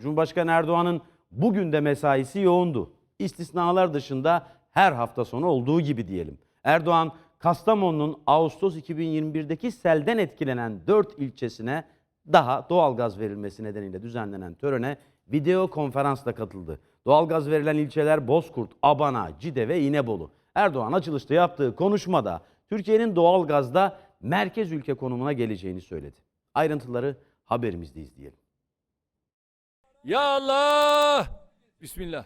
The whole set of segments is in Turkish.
Cumhurbaşkanı Erdoğan'ın bugün de mesaisi yoğundu. İstisnalar dışında her hafta sonu olduğu gibi diyelim. Erdoğan, Kastamonu'nun Ağustos 2021'deki selden etkilenen 4 ilçesine daha doğalgaz verilmesi nedeniyle düzenlenen törene video konferansla katıldı. Doğalgaz verilen ilçeler Bozkurt, Abana, Cide ve İnebolu. Erdoğan açılışta yaptığı konuşmada Türkiye'nin doğalgazda merkez ülke konumuna geleceğini söyledi. Ayrıntıları haberimizde izleyelim. Ya Allah! Bismillah.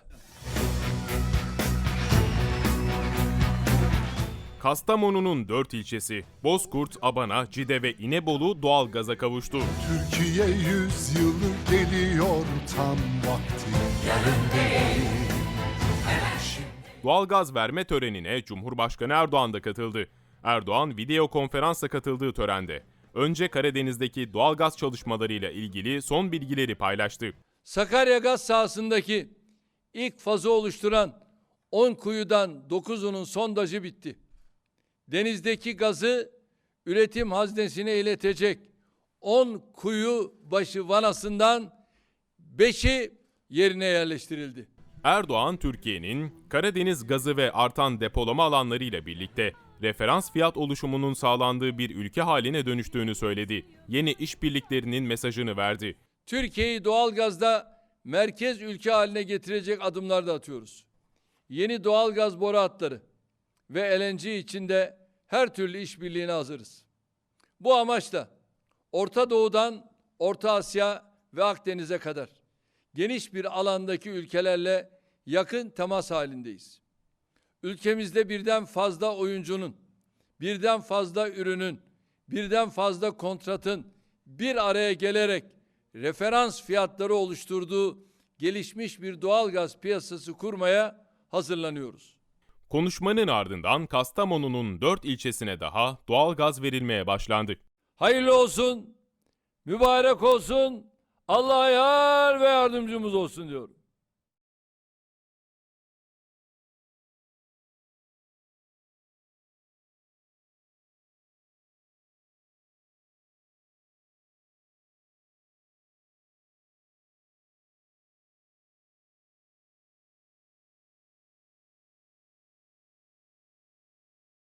Kastamonu'nun dört ilçesi Bozkurt, Abana, Cide ve İnebolu doğalgaza kavuştu. Türkiye yüzyılı geliyor tam vakti. Doğalgaz verme törenine Cumhurbaşkanı Erdoğan da katıldı. Erdoğan video konferansla katıldığı törende önce Karadeniz'deki doğalgaz çalışmalarıyla ilgili son bilgileri paylaştı. Sakarya gaz sahasındaki ilk fazı oluşturan 10 kuyudan 9'unun sondajı bitti. Denizdeki gazı üretim haznesine iletecek 10 kuyu başı vanasından 5'i yerine yerleştirildi. Erdoğan, Türkiye'nin Karadeniz gazı ve artan depolama alanlarıyla birlikte referans fiyat oluşumunun sağlandığı bir ülke haline dönüştüğünü söyledi. Yeni işbirliklerinin mesajını verdi. Türkiye'yi doğalgazda merkez ülke haline getirecek adımlar da atıyoruz. Yeni doğalgaz boru hatları ve LNG için de her türlü işbirliğine hazırız. Bu amaçla Orta Doğu'dan Orta Asya ve Akdeniz'e kadar geniş bir alandaki ülkelerle yakın temas halindeyiz. Ülkemizde birden fazla oyuncunun, birden fazla ürünün, birden fazla kontratın bir araya gelerek referans fiyatları oluşturduğu gelişmiş bir doğalgaz piyasası kurmaya hazırlanıyoruz. Konuşmanın ardından Kastamonu'nun 4 ilçesine daha doğalgaz verilmeye başlandı. Hayırlı olsun, mübarek olsun, Allah yar ve yardımcımız olsun diyorum.